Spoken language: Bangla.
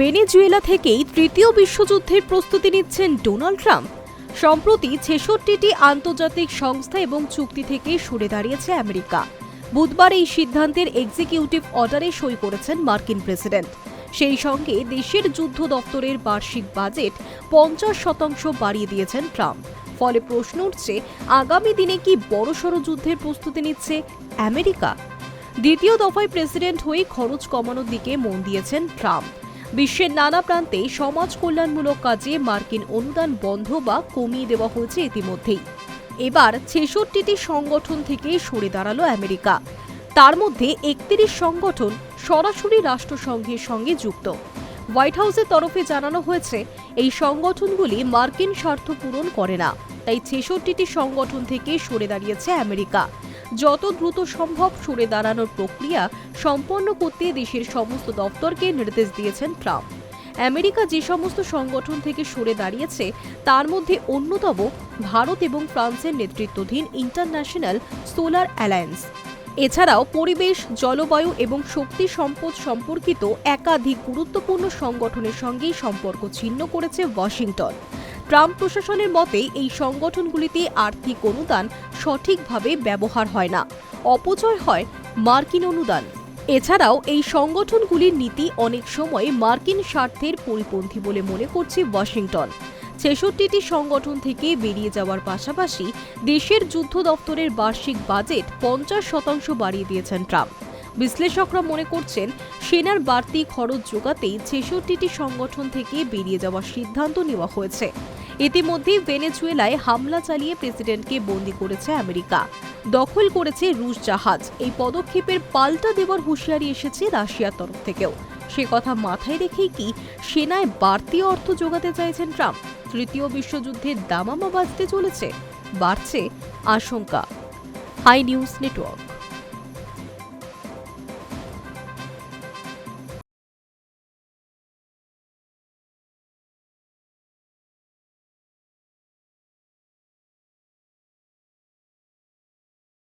ভেনেজুয়েলা থেকেই তৃতীয় বিশ্বযুদ্ধের প্রস্তুতি নিচ্ছেন ডোনাল্ড ট্রাম্প। সম্প্রতি ছেষট্টিটি আন্তর্জাতিক সংস্থা এবং চুক্তি থেকে সরে দাঁড়িয়েছে আমেরিকা। বুধবার এই সিদ্ধান্তের এক্সিকিউটিভ অর্ডারে সই করেছেন মার্কিন প্রেসিডেন্ট। সেই সঙ্গে দেশের যুদ্ধ দপ্তরের বার্ষিক বাজেট পঞ্চাশ শতাংশ বাড়িয়ে দিয়েছেন ট্রাম্প। ফলে প্রশ্ন উঠছে, আগামী দিনে কি বড়সড় যুদ্ধের প্রস্তুতি নিচ্ছে আমেরিকা? দ্বিতীয় দফায় প্রেসিডেন্ট হয়ে খরচ কমানোর দিকে মন দিয়েছেন ট্রাম্প। বিশ্বের নানা প্রান্তে সমাজ কল্যাণমূলক কাজে মার্কিন অনুদান বন্ধ বা কমিয়ে দেওয়া হয়েছে ইতিমধ্যেই। এবার ছেষট্টিটি সংগঠন থেকে সরে দাঁড়াল আমেরিকা। তার মধ্যে একত্রিশ সংগঠন সরাসরি রাষ্ট্রসংঘের সঙ্গে যুক্ত। হোয়াইট হাউসের তরফে জানানো হয়েছে, এই সংগঠনগুলি মার্কিন স্বার্থ পূরণ করে না, তাই ছেষট্টিটি সংগঠন থেকে সরে দাঁড়িয়েছে আমেরিকা। যত দ্রুত সম্ভব সরে দাঁড়ানোর প্রক্রিয়া সম্পন্ন করতে দেশের সমস্ত দপ্তরকে নির্দেশ দিয়েছেন ট্রাম্প। আমেরিকা যে সমস্ত সংগঠন থেকে সরে দাঁড়িয়েছে, তার মধ্যে অন্যতম ভারত এবং ফ্রান্সের নেতৃত্বাধীন ইন্টারন্যাশনাল সোলার অ্যালায়েন্স। এছাড়াও পরিবেশ, জলবায়ু এবং শক্তি সম্পদ সম্পর্কিত একাধিক গুরুত্বপূর্ণ সংগঠনের সঙ্গেই সম্পর্ক ছিন্ন করেছে ওয়াশিংটন। ট্রাম্প প্রশাসনের মতে এই সংগঠনগুলিতে আর্থিক অনুদান সঠিকভাবে ব্যবহার হয় না। অপচয় হয় মার্কিন অনুদান। এছাড়াও এই সংগঠনগুলির নীতি অনেক সময় মার্কিন স্বার্থের পরিপন্থী বলে মনে করছে ওয়াশিংটন। ছেষট্টিটি সংগঠন থেকে বেরিয়ে যাওয়ার পাশাপাশি দেশের যুদ্ধ দপ্তরের বার্ষিক বাজেট পঞ্চাশ শতাংশ বাড়িয়ে দিয়েছেন ট্রাম্প। বিশ্লেষকরা মনে করছেন, সেনার বাড়তি খরচ যোগাতেই ছেষট্টিটি সংগঠন থেকে বেরিয়ে যাওয়ার সিদ্ধান্ত নেওয়া হয়েছে। ইতিমধ্যেই ভেনেজুয়েলায় হামলা চালিয়ে প্রেসিডেন্টকে বন্দী করেছে আমেরিকা। দখল করেছে রুশ জাহাজ। এই পদক্ষেপের পাল্টা দেওয়ার হুঁশিয়ারি এসেছে রাশিয়ার তরফ থেকেও। সে কথা মাথায় রেখেই কি সেনায় বাড়তি অর্থ যোগাতে চাইছেন ট্রাম্প? তৃতীয় বিশ্বযুদ্ধের দামামা বাজতে চলেছে। বাড়ছে আশঙ্কা। High News Network.